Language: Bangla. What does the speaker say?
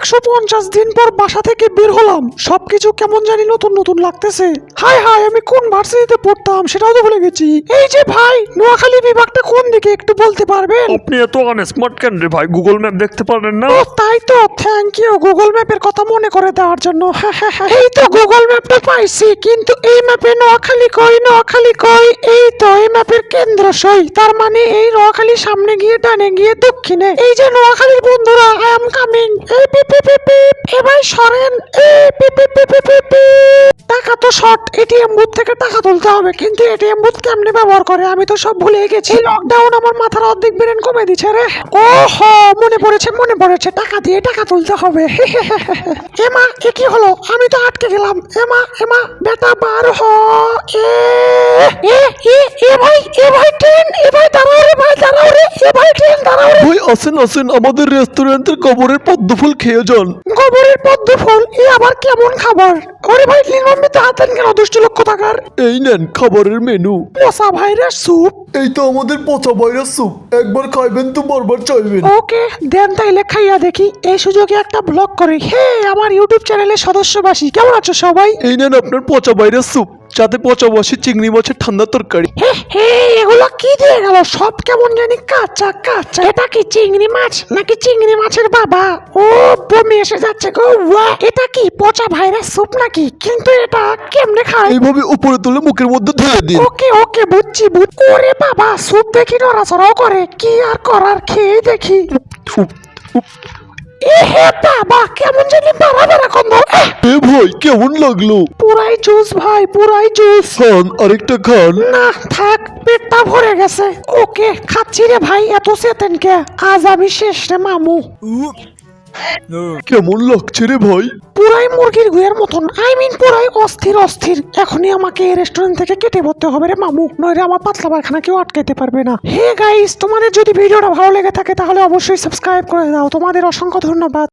একশো পঞ্চাশ দিন পর বাসা থেকে বের হলাম। সবকিছু কেমন জানি নতুন নতুন লাগতেছে। হাই হাই আমি কোন ভার্সিটিতে পড়তাম সেটাও তো ভুলে গেছি। এই যে ভাই নোয়াখালী বিভাগটা কোন দিকে একটু বলতে পারবেন? আপনি এত আনস্মার্ট কেন রে ভাই? গুগল ম্যাপ দেখতে পারেন না? ও তাই তো। থ্যাংক ইউ গুগল ম্যাপের কথা মনে করে দেওয়ার জন্য। এই তো গুগল ম্যাপটা পাইছি কিন্তু এই ম্যাপে নোয়াখালী কই নোয়াখালী কই? এই তো এই ম্যাপের কেন্দ্র সই তার মানে এই নোয়াখালী সামনে গিয়ে ডানে গিয়ে দক্ষিণে। এই যে নোয়াখালীর বন্ধুরা আই এম কামিং সরেন। এই, পি টাকা তো শর্ট, এটিএম বুথ থেকে টাকা তুলতে হবে, কিন্তু এটিএম বুথ কেমনে ব্যবহার করে? আমি তো সব ভুলে গেছি। লকডাউন আমার মাথার অর্ধেক ব্রেন কমে দিচ্ছে রে। ও হো মনে পড়েছে মনে পড়েছে। টাকা দিয়ে টাকা তুলতে হবে। এমা, এ কি হলো? আমি তো আটকে গেলাম। এমা এমা, বেটা, বার হ। এ এ এ ভাই এ ভাই, ট্রেন, এ ভাই, দাঁড়াও রে এ ভাই ট্রেন দাঁড়াও রে ভাই আসেন আসেন আমাদের রেস্টুরেন্টের কবরের পদ্মফুল খেয়ে যান। গোবরের পদ্ম ফল এ আবার কেমন খাবার? ওরে ভাই লিঙ্গম্বিতে হাতেন কেন দুষ্ট লক্ষ টাকার? এই নেন খাবারের মেনু মশা ভাইরাস স্যুপ এই তো আমাদের পচা ভাইরাস স্যুপ একবার খাইবেন তো বারবার চাইবেন। ওকে দেন তাইলে খাইয়া দেখি। এই সুযোগে একটা ব্লগ করে। হে আমার ইউটিউব চ্যানেলের সদস্যবাসী কেমন আছো সবাই? এই নেন আপনার পচা ভাইরাস স্যুপ যাতে পচা বসে চিংড়ি মাছের ঠান্ডা তরকারি। এগুলো কি দিয়ে গেল? সব কেমন জানি কাঁচা কাঁচা। এটা কি চিংড়ি মাছ নাকি চিংড়ি মাছের বাবা? ও বমি এসে যাচ্ছে গো। এটা কি পচা ভাইরাস স্যুপ নাকি? কিন্তু এটা কেমনে খায়? এইভাবে উপরে তুলে মুখের মধ্যে ঢেলে দিন। ওকে ওকে বুঝছি বুঝ ওরে বাবা স্যুপ দেখি নড়াচড়াও করে। কি আর করার খেয়ে দেখি। এ হে বাবা কেমন জানি এ ভাই কেমন লাগল? পুরাই জুস ভাই পুরাই জুস। খান আরেকটা খান। না থাক পেটটা ভরে গেছে। ওকে খাচ্ছি রে ভাই এত সেতেন কে? আজ আমি শেষ রে মামু। কেমন লাগছে রে ভাই? পুরাই মুরগির গুয়ের মতন। আই মিন পুরাই অস্থির অস্থির। এখনই আমাকে এই রেস্টুরেন্ট থেকে কেটে পড়তে হবে রে মামু। নইলে আমার পাতলা পায়খানা কেউ আটকাতে পারবে না। হে গাইস তোমাদের যদি ভিডিওটা ভালো লেগে থাকে তাহলে অবশ্যই সাবস্ক্রাইব করে দাও। তোমাদের অসংখ্য ধন্যবাদ।